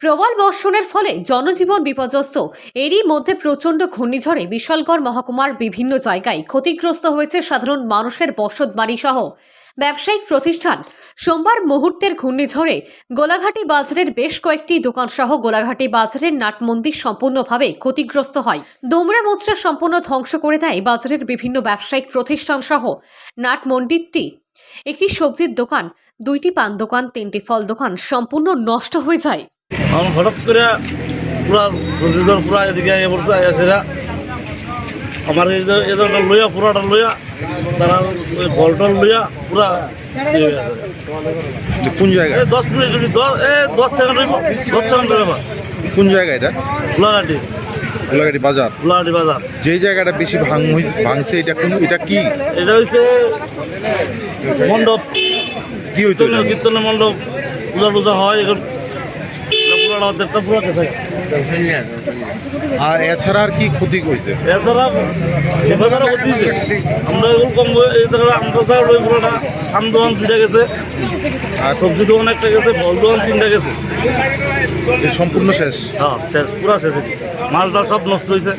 প্রবল বর্ষণের ফলে জনজীবন বিপর্যস্ত। এরই মধ্যে প্রচণ্ড ঘূর্ণিঝড়ে বিশালগড় মহকুমার বিভিন্ন জায়গায় ক্ষতিগ্রস্ত হয়েছে সাধারণ মানুষের বসতবাড়ি সহ। ব্যবসায়িক প্রতিষ্ঠান সোমবার মুহূর্তের ঘূর্ণিঝড়ে গোলাঘাটি বাজারের বেশ কয়েকটি দোকানসহ গোলাঘাটি বাজারের নাটমন্দির সম্পূর্ণভাবে ক্ষতিগ্রস্ত হয়। দোমরা মোচড়া সম্পূর্ণ ধ্বংস করে দেয় বাজারের বিভিন্ন ব্যবসায়িক প্রতিষ্ঠান সহ। নাট মন্দিরটি একটি সবজির দোকান, দুইটি পান দোকান, তিনটি ফল দোকান সম্পূর্ণ নষ্ট হয়ে যায়। আমার হঠাৎ করে পুরা ঘূর্ণিঝড় পুরা এদিকে আমার যে ধরনের লইয়া পুরাটা লইয়া তারা ওই বলটল লইয়া পুরা গেছে। কোন দশ মিনিট যদি দশ এ দশ সেকেন্ড হইব দশ সেকেন্ড হইব। কোন জায়গা এটা? গোলাঘাটি গোলাঘাটি বাজার। গোলাঘাটি বাজার। যেই জায়গাটা বেশি ভাঙ ভাঙছে এটা কোন এটা কি? এটা হচ্ছে মণ্ডপ। কি হইতো কীর্তনের মণ্ডপ। পূজা টুজা হয় এখন এটা পুরাটা অর্ধেকটা পুরা গেছে আর এছাড়া আর কি ক্ষতি এছাড়া দিয়েছে আমরা এগুলো কম এই জায়গায় আমরা স্যার ওই পুরোটা আম দোকান দুইটা গেছে। আর সবজি দোকান একটা গেছে ফল দোকান গেছে। সম্পূর্ণ শেষ? হ্যাঁ শেষ পুরা শেষ মালটা সব নষ্ট হয়েছে।